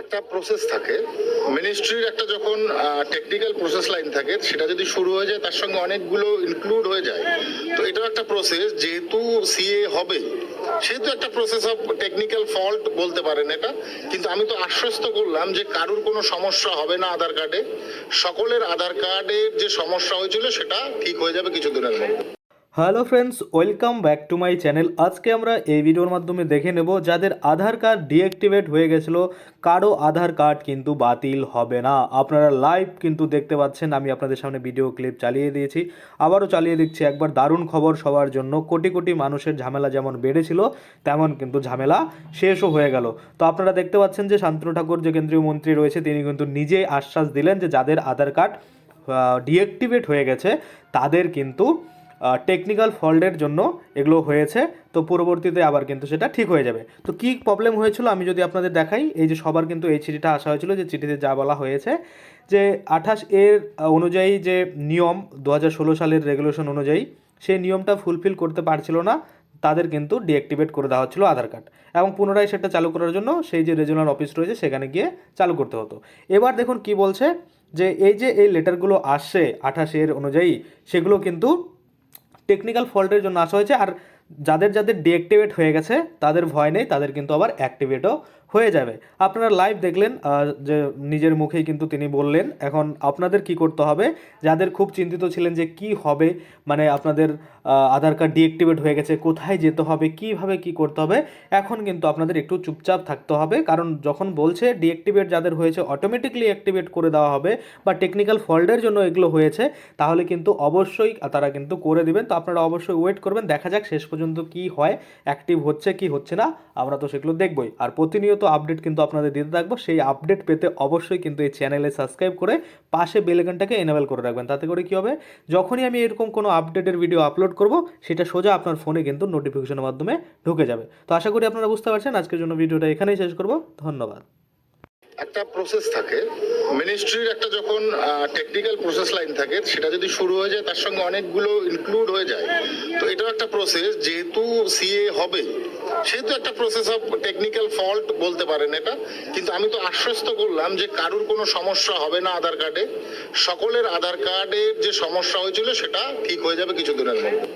একটা প্রসেস থাকে। মিনিস্ট্রির একটা যখন টেকনিক্যাল প্রসেস লাইন থাকে, সেটা যদি শুরু হয়ে যায়, তার সঙ্গে অনেকগুলো ইনক্লুড হয়ে যায়। তো এটাও একটা প্রসেস যেহেতু সিএ হবে, সেহেতু একটা প্রসেস অফ টেকনিক্যাল ফল্ট বলতে পারেন এটা। কিন্তু আমি তো আশ্বস্ত করলাম যে কারুর কোনো সমস্যা হবে না আধার কার্ডে সকলের আধার কার্ডের যে সমস্যা হয়েছিল, সেটা ঠিক হয়ে যাবে কিছুদিনের মধ্যে। Hello friends welcome back to my channel আজকে আমরা এই ভিডিওর মাধ্যমে দেখে নেব যাদের আধার কার্ড ডিঅ্যাক্টিভেট হয়ে গেছিল। কারও আধার কার্ড কিন্তু বাতিল হবে না। আপনারা লাইভ কিন্তু দেখতে পাচ্ছেন, আমি আপনাদের সামনে ভিডিও ক্লিপ চালিয়ে দিয়েছি। আবারও চালিয়ে দিচ্ছি, একবার দারুণ খবর সবার জন্য। কোটি কোটি মানুষের ঝামেলা যেমন বেড়েছিল, তেমন কিন্তু ঝামেলা শেষও হয়ে গেল। তো আপনারা দেখতে পাচ্ছেন যে শান্তনু ঠাকুর যে কেন্দ্রীয় মন্ত্রী রয়েছে, তিনি কিন্তু নিজেই আশ্বাস দিলেন যে যাদের আধার কার্ড ডিঅ্যাক্টিভেট হয়ে গেছে, তাদের কিন্তু টেকনিক্যাল ফল্টের জন্য এগুলো হয়েছে। তো পরবর্তীতে আবার কিন্তু সেটা ঠিক হয়ে যাবে। তো কী প্রবলেম হয়েছিল আমি যদি আপনাদের দেখাই, এই যে সবার কিন্তু এই চিঠিটা আসা হয়েছিল যে চিঠিতে যা বলা হয়েছে যে আঠাশ এর অনুযায়ী যে নিয়ম দু হাজার ষোলো সালের রেগুলেশন অনুযায়ী সেই নিয়মটা ফুলফিল করতে পারছিল না, তাদের কিন্তু ডিঅ্যাক্টিভেট করে দেওয়া হচ্ছিল আধার কার্ড। এবং পুনরায় সেটা চালু করার জন্য সেই যে রিজনাল অফিস রয়েছে, সেখানে গিয়ে চালু করতে হতো। এবার দেখুন কি বলছে যে এই যে এই লেটারগুলো আসছে আঠাশ এর অনুযায়ী, সেগুলো কিন্তু টেকনিক্যাল ফল্টের জন্য আসা হয়েছে। আর যাদের যাদের ডিঅ্যাক্টিভেট হয়ে গেছে, তাদের ভয় নেই, তাদের কিন্তু আবার অ্যাক্টিভেটও হয়ে যাবে। আপনারা লাইভ দেখলেন যে নিজের মুখেই কিন্তু তিনি বললেন। এখন আপনাদের কি করতে হবে? যাদের খুব চিন্তিত ছিলেন যে কি হবে মানে আপনাদের আধার কার্ড ডিঅ্যাক্টিভেট হয়ে গেছে, কোথায় যেতে হবে, কীভাবে কি করতে হবে, এখন কিন্তু আপনাদের একটু চুপচাপ থাকতে হবে। কারণ যখন বলছে ডিঅ্যাক্টিভেট যাদের হয়েছে অটোমেটিকলি অ্যাক্টিভেট করে দেওয়া হবে, বা টেকনিক্যাল ফল্টের জন্য এগুলো হয়েছে, তাহলে কিন্তু অবশ্যই তারা কিন্তু করে দিবেন। তো আপনারা অবশ্যই ওয়েট করবেন, দেখা যাক শেষ পর্যন্ত কি হয় অ্যাক্টিভ হচ্ছে কি হচ্ছে না, আমরা তো সেগুলো দেখবই। আর প্রতিনিয়ত আপডেট কিন্তু আপনাদের দিতে থাকব। সেই আপডেট পেতে অবশ্যই কিন্তু এই চ্যানেলে সাবস্ক্রাইব করে পাশে বেলেকনটাকে এনেবেল করে রাখবেন। তাতে করে কি হবে, যখনই আমি এরকম কোনো আপডেটের ভিডিও আপলোড করব, সেটা সোজা আপনার ফোনে কিন্তু নোটিফিকেশনের মাধ্যমে ঢুকে যাবে। তো আশা করি আপনারা বুঝতে পারছেন। আজকের জন্য ভিডিওটা এখানেই শেষ করব। ধন্যবাদ। একটা প্রসেস থাকে। মিনিস্ট্রির একটা যখন টেকনিক্যাল প্রসেস লাইন থাকে, সেটা যদি শুরু হয়ে যায়, তার সঙ্গে অনেকগুলো ইনক্লুড হয়ে যায়। তো এটাও একটা প্রসেস যেহেতু সিএ হবে, সেহেতু একটা প্রসেস অফ টেকনিক্যাল ফল্ট বলতে পারেন এটা। কিন্তু আমি তো আশ্বস্ত করলাম যে কারুর কোনো সমস্যা হবে না আধার কার্ডে সকলের আধার কার্ডের যে সমস্যা হয়েছিল, সেটা ঠিক হয়ে যাবে কিছুদিনের মধ্যে।